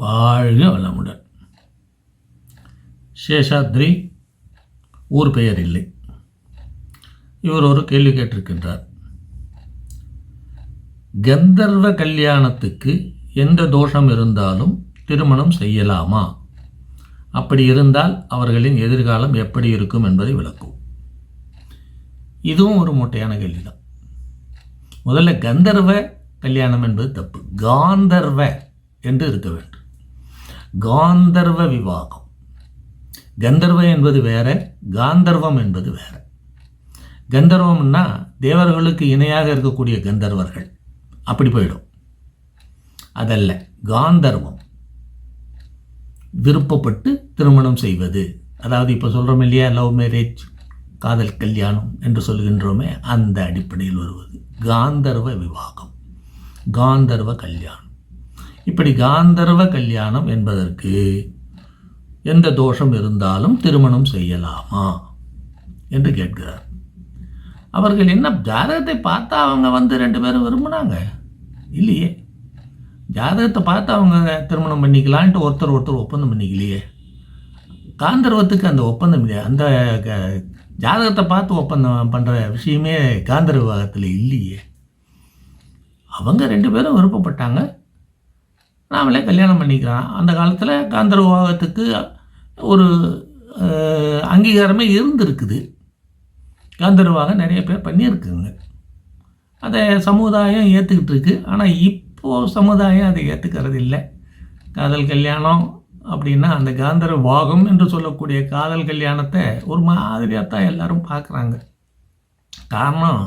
வாழ்க வளமுடன் சேஷாத்ரி ஊர் பெயர் இல்லை. இவர் ஒரு கேள்வி கேட்டிருக்கின்றார். கந்தர்வ கல்யாணத்துக்கு எந்த தோஷம் இருந்தாலும் திருமணம் செய்யலாமா? அப்படி இருந்தால் அவர்களின் எதிர்காலம் எப்படி இருக்கும் என்பதை விளக்கும். இதுவும் ஒரு மொட்டையான கேள்விதான். முதல்ல கந்தர்வ கல்யாணம் என்பது தப்பு. காந்தர்வ என்று இருக்க வேண்டும். காந்தர்வ விவாகம். கந்தர்வ என்பது வேற காந்தர்வம் என்பது வேற. கந்தர்வம்னா தேவர்களுக்கு இணையாக இருக்கக்கூடிய கந்தர்வர்கள். அப்படி போயிடும். அதல்ல காந்தர்வம். விருப்பப்பட்டு திருமணம் செய்வது. அதாவது இப்போ சொல்கிறோம் இல்லையா லவ் மேரேஜ் காதல் கல்யாணம் என்று சொல்கின்றோமே அந்த அடிப்படையில் வருவது. காந்தர்வ விவாகம். காந்தர்வ கல்யாணம். இப்படி காந்தர்வ கல்யாணம் என்பதற்கு எந்த தோஷம் இருந்தாலும் திருமணம் செய்யலாமா என்று கேட்கிறார். அவர்கள் என்ன ஜாதகத்தை பார்த்தா அவங்க வந்து ரெண்டு பேரும் விரும்பினாங்க? இல்லையே. ஜாதகத்தை பார்த்து அவங்க திருமணம் பண்ணிக்கலான்ட்டு ஒருத்தர் ஒருத்தர் ஒப்பந்தம் பண்ணிக்கலையே. காந்தர்வத்துக்கு அந்த ஒப்பந்தம் இல்லையா? அந்த க- ஜாதகத்தை பார்த்து ஒப்பந்தம் பண்ணுற விஷயமே காந்தர் விவாகத்தில் இல்லையே. அவங்க ரெண்டு பேரும் விருப்பப்பட்டாங்க. நாமளே கல்யாணம் பண்ணிக்கலாம். அந்த காலத்தில் காந்தர் விவாகத்துக்கு ஒரு அங்கீகாரமே இருந்திருக்குது. காந்தர்வாகம் நிறைய பேர் பண்ணியிருக்குங்க. அதை சமுதாயம் ஏற்றுக்கிட்டு இருக்கு. ஆனால் இப்போது சமுதாயம் அதை ஏற்றுக்கிறது இல்லை. காதல் கல்யாணம் அப்படின்னா அந்த காந்தர வாகம் என்று சொல்லக்கூடிய காதல் கல்யாணத்தை ஒரு மாதிரியாக தான் எல்லாரும் பார்க்குறாங்க. காரணம்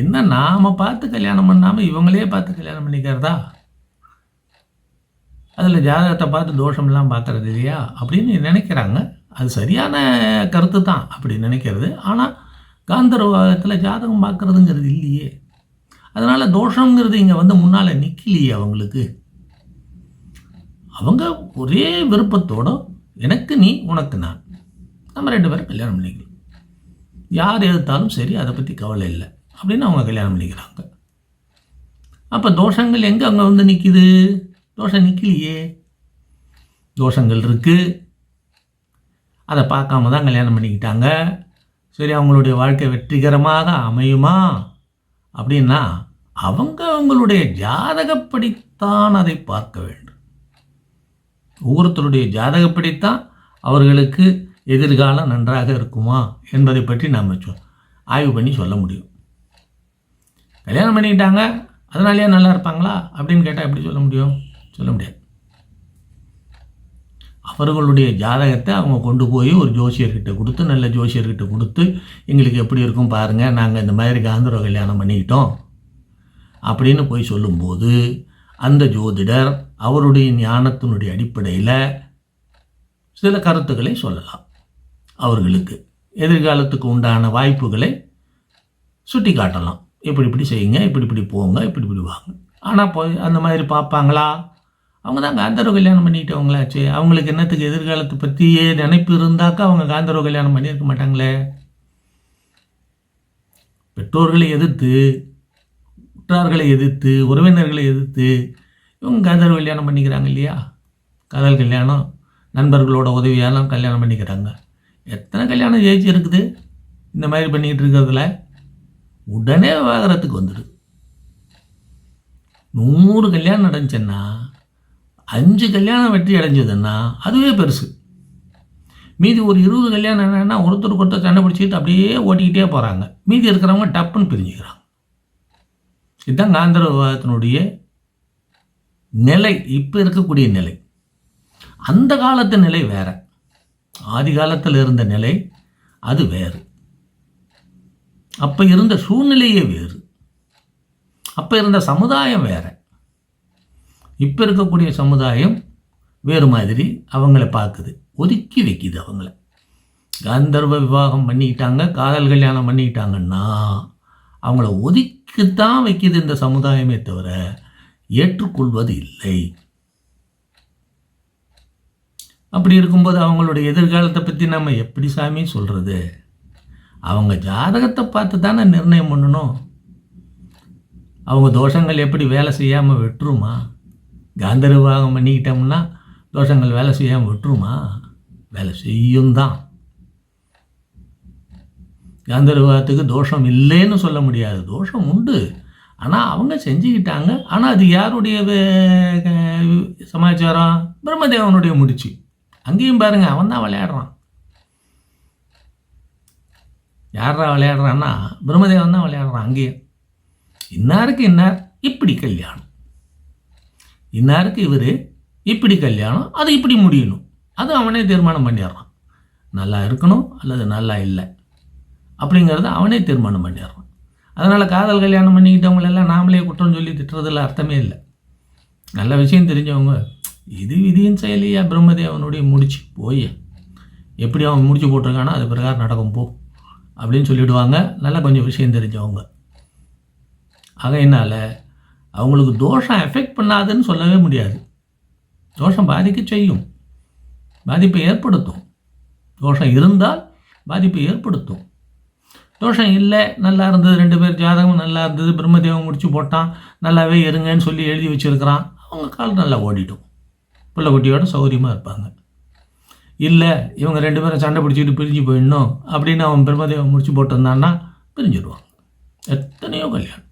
என்ன நாம் பார்த்து கல்யாணம் பண்ணாமல் இவங்களே பார்த்து கல்யாணம் பண்ணிக்கிறதா? அதில் ஜாதகத்தை பார்த்து தோஷம்லாம் பார்க்கறது இல்லையா? அப்படின்னு நினைக்கிறாங்க. அது சரியான கருத்து தான் அப்படி நினைக்கிறது. ஆனால் காந்தர்வாகத்தில் ஜாதகம் பார்க்குறதுங்கிறது இல்லையே. அதனால் தோஷங்கிறது இங்கே வந்து முன்னால் நிற்கலையே அவங்களுக்கு. அவங்க ஒரே விருப்பத்தோட எனக்கு நீ உனக்கு நான். நம்ம ரெண்டு பேரும் கல்யாணம் பண்ணிக்கலாம். யார் எதிர்த்தாலும் சரி அதை பற்றி கவலை இல்லை அப்படின்னு அவங்க கல்யாணம் பண்ணிக்கிறாங்க. அப்போ தோஷங்கள் எங்கே அங்கே வந்து நிற்கிது தோஷம் நிற்கலையே தோஷங்கள் இருக்குது அதை பார்க்காம தான் கல்யாணம் பண்ணிக்கிட்டாங்க. சரி அவங்களுடைய வாழ்க்கை வெற்றிகரமாக அமையுமா? அப்படின்னா அவங்க அவங்களுடைய ஜாதகப்படித்தான் அதை பார்க்க வேண்டும். ஒவ்வொருத்தருடைய ஜாதகப்படித்தான் அவர்களுக்கு எதிர்காலம் நன்றாக இருக்குமா என்பதை பற்றி நாம் சொ ஆய்வு பண்ணி சொல்ல முடியும். கல்யாணம் பண்ணிக்கிட்டாங்க அதனாலேயே நல்லா இருப்பாங்களா அப்படின்னு கேட்டால் எப்படி சொல்ல முடியும்? சொல்ல முடியாது. அவர்களுடைய ஜாதகத்தை அவங்க கொண்டு போய் ஒரு ஜோசியர்கிட்ட கொடுத்து நல்ல ஜோசியர்கிட்ட கொடுத்து எங்களுக்கு எப்படி இருக்கும் பாருங்கள் நாங்கள் இந்த மாதிரி காந்தர கல்யாணம் பண்ணிக்கிட்டோம் அப்படின்னு போய் சொல்லும்போது அந்த ஜோதிடர் அவருடைய ஞானத்தினுடைய அடிப்படையில் சில கருத்துக்களை சொல்லலாம். அவர்களுக்கு எதிர்காலத்துக்கு உண்டான வாய்ப்புகளை சுட்டி காட்டலாம் இப்படி இப்படி செய்யுங்க இப்படி இப்படி போங்க இப்படி இப்படி வாங்க. ஆனால் போய் அந்த மாதிரி பார்ப்பாங்களா? அவங்க தான் காந்தரவ கல்யாணம் பண்ணிக்கிட்டவங்களாச்சே அவங்களுக்கு என்னத்துக்கு எதிர்காலத்தை பற்றியே நினைப்பு இருந்தாக்கா அவங்க காந்தரவ கல்யாணம் பண்ணியிருக்க மாட்டாங்களே. பெற்றோர்களை எதிர்த்து உற்றார்களை எதிர்த்து உறவினர்களை எதிர்த்து இவங்க காந்தர்வ கல்யாணம் பண்ணிக்கிறாங்க இல்லையா? காதல் கல்யாணம் நண்பர்களோட உதவியாலாம் கல்யாணம் பண்ணிக்கிறாங்க. எத்தனை கல்யாணம் ஜெயிச்சு இருக்குது? இந்த மாதிரி பண்ணிக்கிட்டு இருக்கிறதுல உடனே விவாகரத்துக்கு வந்துடுது நூறு கல்யாணம் நடந்துச்சுன்னா அஞ்சு கல்யாணம் வெற்றி அடைஞ்சதுன்னா அதுவே பெருசு. மீதி ஒரு இருபது கல்யாணம் என்னென்னா ஒருத்தருக்கு ஒருத்தர் சண்டை பிடிச்சிக்கிட்டு அப்படியே ஓட்டிக்கிட்டே போகிறாங்க மீதி இருக்கிறவங்க டப்புன்னு பிரிஞ்சுக்கிறாங்க. இதுதான் காந்தர விவாதத்தினுடைய நிலை. இப்போ இருக்கக்கூடிய நிலை. அந்த காலத்து நிலை வேற. ஆதி காலத்தில் இருந்த நிலை அது வேறு. அப்போ இருந்த சூழ்நிலையே வேறு. அப்போ இருந்த சமுதாயம் வேறு. இப்போ இருக்கக்கூடிய சமுதாயம் வேறு மாதிரி அவங்கள பார்க்குது. ஒதுக்கி வைக்குது அவங்கள. காந்தர்வ விவாகம் பண்ணிக்கிட்டாங்க காதல் கல்யாணம் பண்ணிக்கிட்டாங்கன்னா அவங்கள ஒதுக்கித்தான் வைக்கிது இந்த சமுதாயமே தவிர ஏற்றுக்கொள்வது இல்லை. அப்படி இருக்கும்போது அவங்களுடைய எதிர்காலத்தை பற்றி நம்ம எப்படி சாமி சொல்கிறது அவங்க ஜாதகத்தை பார்த்து தானே நிர்ணயம் பண்ணணும்? அவங்க தோஷங்கள் எப்படி வேலை செய்யாமல் வெட்டுருமா காந்தர்வ பண்ணிக்கிட்டோம்னா தோஷங்கள் வேலை செய்யாமல் விட்டுருமா? வேலை செய்யும் தான் காந்தரவாகத்துக்கு தோஷம் இல்லைன்னு சொல்ல முடியாது. தோஷம் உண்டு. ஆனால் அவங்க செஞ்சுக்கிட்டாங்க. ஆனால் அது யாருடைய சமாச்சாரம்? பிரம்மதேவனுடைய முடிச்சு. அங்கேயும் பாருங்கள் அவன் தான் விளையாடுறான். யாரா விளையாடுறான்னா பிரம்மதேவன் தான் விளையாடுறான் அங்கேயும். இன்னாருக்கு இன்னார்? இப்படி கல்யாணம். இன்னாருக்கு இவர் இப்படி கல்யாணம் அது இப்படி முடியணும். அது அவனே தீர்மானம் பண்ணிடுறான். நல்லா இருக்கணும் அல்லது நல்லா இல்லை அப்படிங்கிறத அவனே தீர்மானம் பண்ணிடுறான். அதனால் காதல் கல்யாணம் பண்ணிக்கிட்டவங்களெல்லாம் நாமளே குற்றம் சொல்லி திட்டுறதுல அர்த்தமே இல்லை. நல்ல விஷயம் தெரிஞ்சவங்க இது விதியின் செயலியா பிரம்மதேவனுடைய முடிச்சு போய் எப்படி அவன் முடிச்சு போட்டிருக்கானோ அது பிரகாரம் நடக்கும் போ அப்படின்னு சொல்லிவிடுவாங்க நல்லா கொஞ்சம் விஷயம் தெரிஞ்சவங்க. ஆகையினால அவங்களுக்கு தோஷம் எஃபெக்ட் பண்ணாதுன்னு சொல்லவே முடியாது. தோஷம் பாதிக்க செய்யும். பாதிப்பை ஏற்படுத்தும். தோஷம் இருந்தால் பாதிப்பை ஏற்படுத்தும். தோஷம் இல்லை நல்லா இருந்தது ரெண்டு பேர் ஜாதகம் நல்லா இருந்தது பிரம்மதேவம் முடிச்சு போட்டான் நல்லாவே இருங்கன்னு சொல்லி எழுதி வச்சிருக்கிறான். அவங்க கால் நல்லா ஓடிட்டோம் பிள்ளை குட்டியோட சௌகரியமாக இருப்பாங்க. இல்லை இவங்க ரெண்டு பேரும் சண்டை பிடிச்சிக்கிட்டு பிரிஞ்சு போயிடணும் அப்படின்னு அவன் பிரம்மதேவம் முடிச்சு போட்டிருந்தான்னா பிரிஞ்சிடுவாங்க எத்தனையோ கல்யாணம்.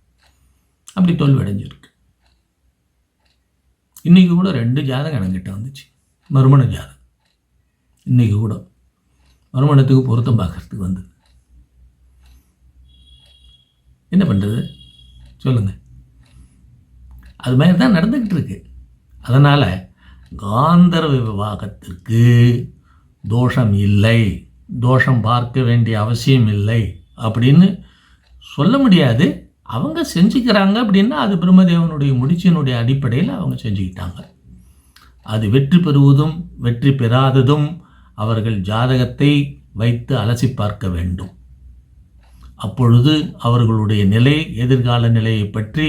அப்படி தோல்வியடைஞ்சிருக்கு. இன்றைக்கி கூட ரெண்டு ஜாதகம் எனக்கிட்ட வந்துச்சு. மறுமண ஜாதகம். இன்றைக்கி கூட மறுமணத்துக்கு பொருத்தம் பார்க்கறதுக்கு வந்தது. என்ன பண்ணுறது சொல்லுங்கள் அது மாதிரி தான் நடந்துக்கிட்டு இருக்கு. அதனால் காந்தர்வ விவாகத்திற்கு தோஷம் இல்லை. தோஷம் பார்க்க வேண்டிய அவசியம் இல்லை அப்படின்னு சொல்ல முடியாது. அவங்க செஞ்சுக்கிறாங்க அப்படின்னா அது பிரம்மதேவனுடைய முடிச்சினுடைய அடிப்படையில் அவங்க செஞ்சுக்கிட்டாங்க. அது வெற்றி பெறுவதும் வெற்றி பெறாததும் அவர்கள் ஜாதகத்தை வைத்து அலசி பார்க்க வேண்டும். அப்பொழுது அவர்களுடைய நிலை எதிர்கால நிலையை பற்றி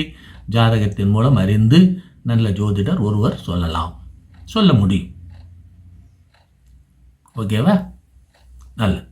ஜாதகத்தின் மூலம் அறிந்து நல்ல ஜோதிடர் ஒருவர் சொல்லலாம். சொல்ல முடியும். ஓகேவா? நல்லது.